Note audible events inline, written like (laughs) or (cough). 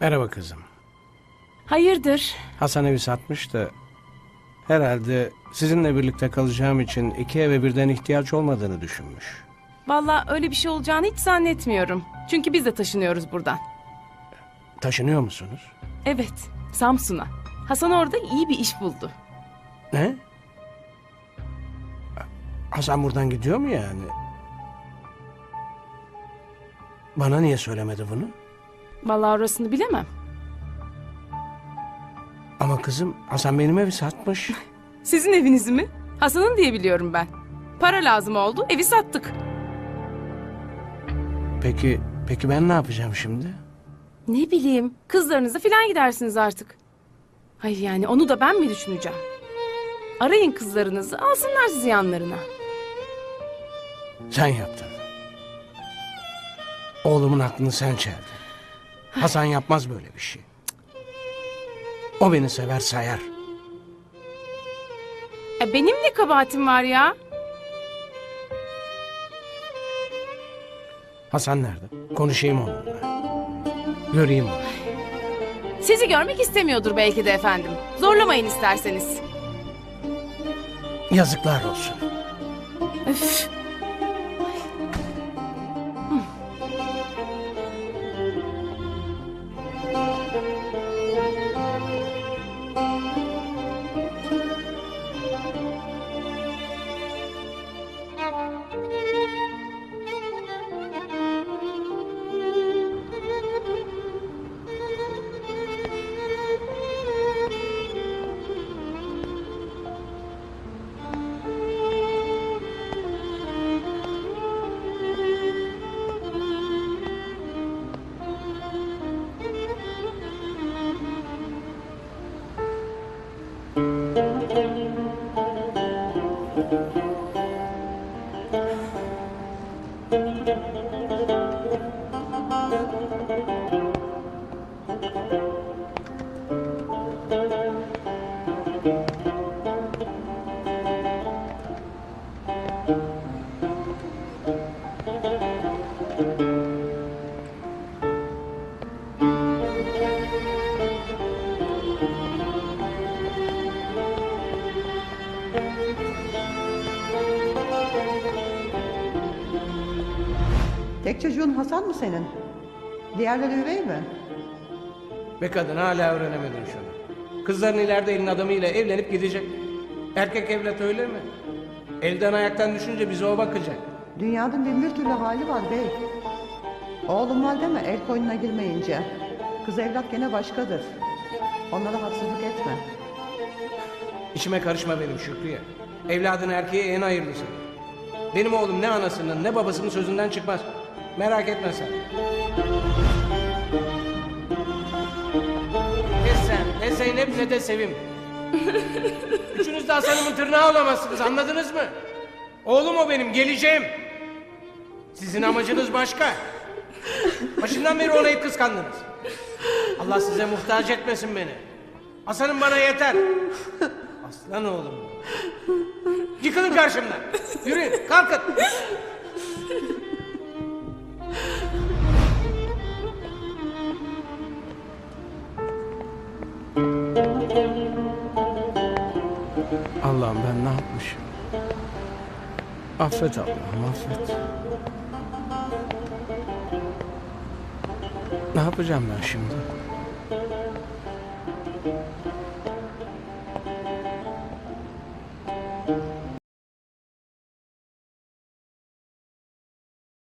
Merhaba kızım. Hayırdır? Hasan evi satmış da herhalde sizinle birlikte kalacağım için iki eve birden ihtiyaç olmadığını düşünmüş. Vallahi öyle bir şey olacağını hiç zannetmiyorum. Çünkü biz de taşınıyoruz buradan. Taşınıyor musunuz? Evet, Samsun'a. Hasan orada iyi bir iş buldu. Ne? Hasan buradan gidiyor mu yani? Bana niye söylemedi bunu? Vallahi orasını bilemem. Ama kızım Hasan benim evi satmış. (laughs) Sizin evinizi mi? Hasan'ın diye biliyorum ben. Para lazım oldu, evi sattık. Peki, peki ben ne yapacağım şimdi? Ne bileyim, kızlarınıza falan gidersiniz artık. Hayır yani onu da ben mi düşüneceğim? Arayın kızlarınızı, alsınlar sizi yanlarına. Sen yaptın. Oğlumun aklını sen çeldin. Hasan yapmaz böyle bir şey. O beni sever sayar. E benim ne kabahatim var ya? Hasan nerede? Konuşayım onunla. Göreyim onu. Sizi görmek istemiyordur belki de efendim. Zorlamayın isterseniz. Yazıklar olsun. Öf. Thank you. Tek çocuğun Hasan mı senin? Diğerleri üvey mi? Be kadın hala öğrenemedin şunu. Kızların ileride elin adamıyla evlenip gidecek. Erkek evlat öyle mi? Elden ayaktan düşünce bize o bakacak. Dünyanın bin bir türlü hali var bey. Oğlum var deme el koynuna girmeyince. Kız evlat gene başkadır. Onlara haksızlık etme. İçime karışma benim Şükrü'ye. Evladın erkeğe en hayırlısı. Benim oğlum ne anasının ne babasının sözünden çıkmaz. Merak etme sen. Ne sen, ne Zeynep ne de Sevim. Üçünüz de Hasan'ımın tırnağı olamazsınız anladınız mı? Oğlum o benim geleceğim. Sizin amacınız başka. Başından beri hep kıskandınız. Allah size muhtaç etmesin beni. Hasan'ım bana yeter. Aslan oğlum. Yıkılın karşımdan. Yürüyün, kalkın. Allah'ım ben ne yapmışım? Affet Allah'ım affet. Ne yapacağım ben şimdi?